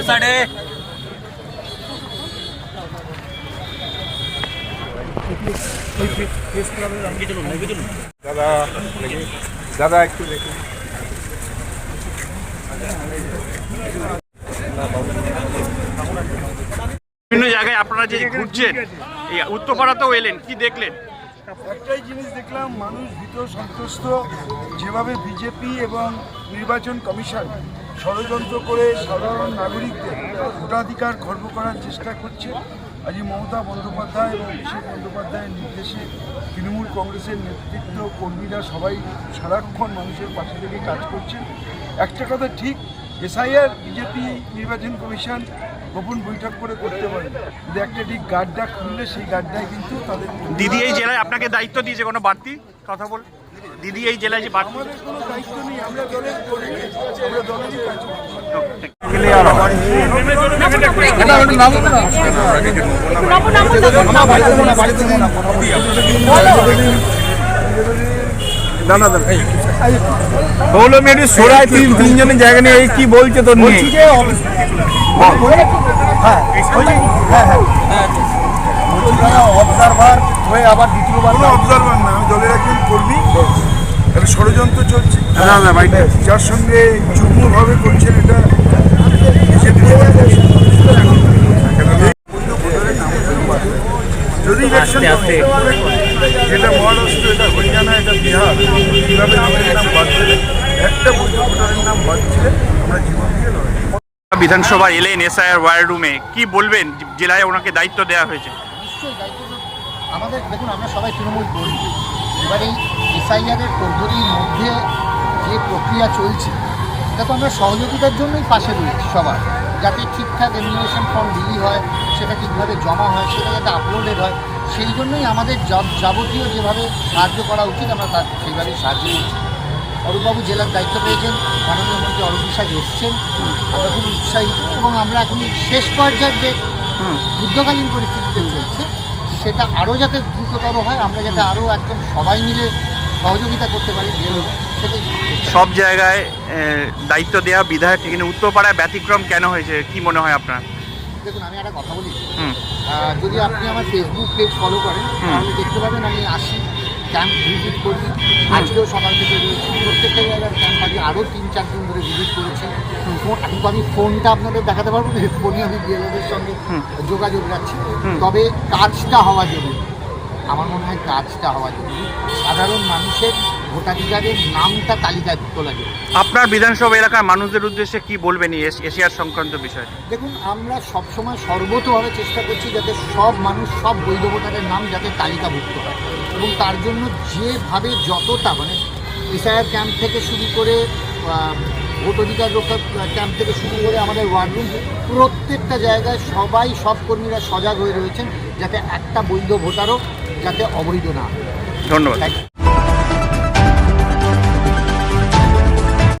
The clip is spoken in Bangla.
সাইডে দাদা দাদা একটু দেখুন বিভিন্ন জায়গায় আপনারা যে ঘুরছেন এই উত্তরপাড়াতেও এলেন কি দেখলেন? একটাই জিনিস দেখলাম, মানুষ ভীত সন্তুষ্ট যেভাবে বিজেপি এবং নির্বাচন কমিশন ষড়যন্ত্র করে সাধারণ নাগরিকদের ভোটাধিকার খর্ব করার চেষ্টা করছে, আজ মমতা বন্দ্যোপাধ্যায় এবং অভিষেক বন্দ্যোপাধ্যায়ের নির্দেশে তৃণমূল কংগ্রেসের নেতৃত্ব কর্মীরা সবাই সারাক্ষণ মানুষের পাশে থেকে কাজ করছে একটা কথা ঠিক, এসআইআর, বিজেপি নির্বাচন কমিশন গোপন বৈঠক করে করতে পারে কিন্তু একটা ঠিক গাড্ডা খুললে সেই গাড্ডায় কিন্তু তাদের দিদি এই জেলায় আপনাকে দায়িত্ব দিয়েছে কোনো বাড়তি কথা বল দিদি এই জেলায় যে বাড়তি আমাদের কোনো দায়িত্ব নেই আমরা দলের কর্মী আমরা দলেরই কাজ করি হলো মেয়েটি সোরায় তিন তিনজনের জায়গা নিয়ে কি বলছে তোর নিয়ে অবজারভার হয়ে আবার দ্বিতীয়বার অবজারভার না আমি দলের একজন কর্মী। একটা ষড়যন্ত্র চলছে। যার সঙ্গে যুগ্মভাবে করছেন এটা বিজেপি যদি ইলেকশন যেটা মহারাষ্ট্র এটা এটা বিহার। কীভাবে আমাদের নাম বাড়ছে একটা বৈধ ভোটারের নাম বাড়ছে আমরা জীবন দিয়ে লড়াই। বিধানসভা এলেন এসআইআর ওয়ার রুমে। কি বলবেন? জেলায় ওনাকে দায়িত্ব দেওয়া হয়েছে। নিশ্চয়ই দায়িত্ব আমাদের দেখুন আমরা সবাই তৃণমূল করি এবার এই এসআইআরের পদ্ধতির মধ্যে যে প্রক্রিয়া চলছে এটা তো আমরা সহযোগিতার জন্যই পাশে রয়েছি সবার। যাতে ঠিকঠাক এলিমিনেশন ফর্ম বিলি হয় সেটা ঠিকভাবে জমা হয় সেটা যাতে আপলোডেড হয় সেই জন্যই আমাদের যাবতীয় যেভাবে সাহায্য করা উচিত, আমরা তার সেইভাবেই সাহায্য করছি। অরূপবাবু জেলার দায়িত্ব পেয়েছেন, মাননীয় মন্ত্রী অরূপ বিশ্বাস এসছেন। আমরা খুব উৎসাহী এবং আমরা এখন শেষ পর্যায়ের যে যুদ্ধকালীন পরিস্থিতিতে চলছে, সেটা আরও যাতে দ্রুততর হয়, আমরা যাতে আরও একদম সবাই মিলে সহযোগিতা করতে পারি সেটাই সব জায়গায় দায়িত্ব দেওয়া বিধায়ক এখানে উত্তরপাড়ায় ব্যতিক্রম কেন হয়েছে, কি মনে হয় আপনার? দেখুন আমি একটা কথা বলি। যদি আপনি আমার ফেসবুক পেজ ফলো করেন তাহলে দেখতে পাবেন আমি আসি ক্যাম্প ভিজিট করি। আজকেও সকাল থেকে রয়েছি। প্রত্যেকটা জায়গার ক্যাম্প আগে আরও তিন চার দিন ধরে ভিজিট করেছি। কিন্তু আমি ফোনটা আপনাদের দেখাতে পারব না ফোনে আমি বিএলওদের সঙ্গে যোগাযোগ রাখছি। তবে কাজটা হওয়া জরুরি। আমার মনে হয় কাজটা হওয়া জরুরি। সাধারণ মানুষের ভোটাধিকারের নামটা তালিকায় তোলা জরুরি আপনার বিধানসভা এলাকার মানুষদের উদ্দেশ্যে কি বলবেন এই এশিয়ার সংক্রান্ত বিষয়ে? দেখুন আমরা সবসময় সর্বতভাবে চেষ্টা করছি যাতে সব মানুষ সব বৈধ ভোটারের নাম যাতে তালিকাভুক্ত হয় এবং তার জন্য যেভাবে যতটা মানে এসআইআর ক্যাম্প থেকে শুরু করে ভোট অধিকার রক্ষা ক্যাম্প থেকে শুরু করে আমাদের ওয়ার্ড রুম প্রত্যেকটা জায়গায় সবাই সব কর্মীরা সজাগ হয়ে রয়েছেন যাতে একটা বৈধ ভোটারও যাতে অবৈধ না ধন্যবাদ.